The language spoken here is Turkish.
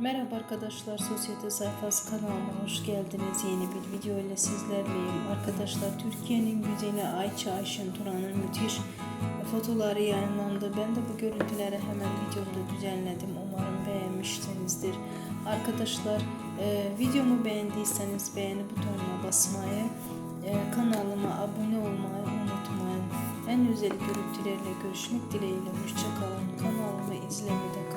Merhaba arkadaşlar, Sosyete Sayfası kanalıma hoş geldiniz. Yeni bir video ile sizlerleyim. Arkadaşlar Türkiye'nin güzeli Ayça Ayşin Turan'ın müthiş fotoları yayınlandı. Ben de bu görüntüleri hemen videomda düzenledim. Umarım beğenmişsinizdir. Arkadaşlar e, videomu beğendiyseniz beğeni butonuna basmayı, e, kanalıma abone olmayı unutmayın. En güzel görüntülerle görüşmek dileğiyle. Hoşçakalın. Kanalımı izlemede